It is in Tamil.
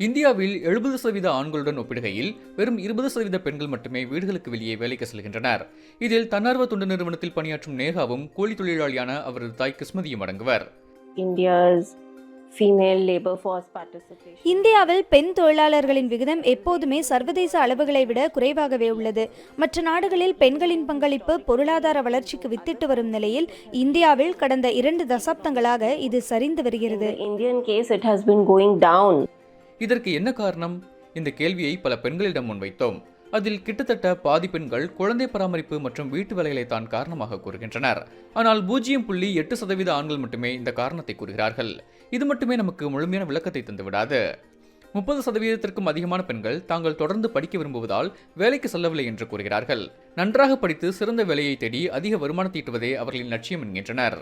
இந்தியாவில் எழுபது சதவீத ஆண்களுடன் ஒப்பிடுகையில் வெறும் இருபது சதவீத பெண்கள் மட்டுமே வீடுகளுக்கு வெளியே வேலைக்கு செல்கின்றனர் இதில் தன்னார்வ தொண்டு நிறுவனத்தில் பணியாற்றும் நேகாவும் கூலி தொழிலாளியான அவரது தாய் கிஸ்மதியும் அடங்குவர் India's female labor force participation. இந்தியாவில் பெண் தொழிலாளர்களின் விகிதம் எப்போதுமே சர்வதேச அளவுகளை விட குறைவாகவே உள்ளது மற்ற நாடுகளில் பெண்களின் பங்களிப்பு பொருளாதார வளர்ச்சிக்கு வித்திட்டு வரும் நிலையில் இந்தியாவில் கடந்த இரண்டு தசாப்தங்களாக இது சரிந்து In வருகிறது the Indian case, it has been going down. இதற்கு என்ன காரணம்? இந்த கேள்வியை பல பெண்களிடம் முன்வைத்தோம். அதில் கிட்டத்தட்ட பாதி பெண்கள் குழந்தை பராமரிப்பு மற்றும் வீட்டு வேலைகளை தான் காரணமாக கூறுகின்றனர். ஆனால் பூஜ்ஜியம் புள்ளி எட்டு சதவீத ஆண்கள் மட்டுமே இந்த காரணத்தை கூறுகிறார்கள். இது மட்டுமே நமக்கு முழுமையான விளக்கத்தை தந்துவிடாது. முப்பது சதவீதத்திற்கும் அதிகமான பெண்கள் தாங்கள் தொடர்ந்து படிக்க விரும்புவதால் வேலைக்கு செல்லவில்லை என்று கூறுகிறார்கள். நன்றாக படித்து சிறந்த வேலையை தேடி அதிக வருமானத்தை ஈட்டுவதே அவர்களின் லட்சியம் என்கின்றனர்.